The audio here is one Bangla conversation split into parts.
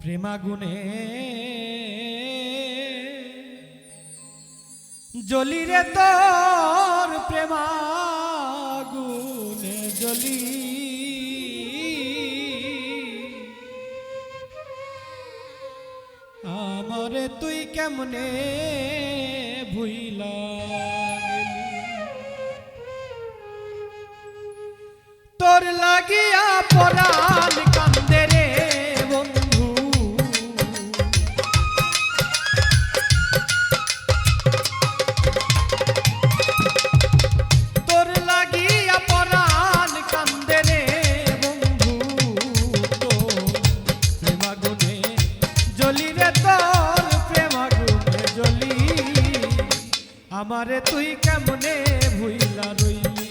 প্রেমাগুনে জলি রে তোর প্রেমাগুনে জলি। আমরে তুই কেমনে ভুইলা তোর লাগিয়া পরাণ আমারে তুই কেমনে ভুইলা রইলি?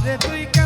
আমারে তুই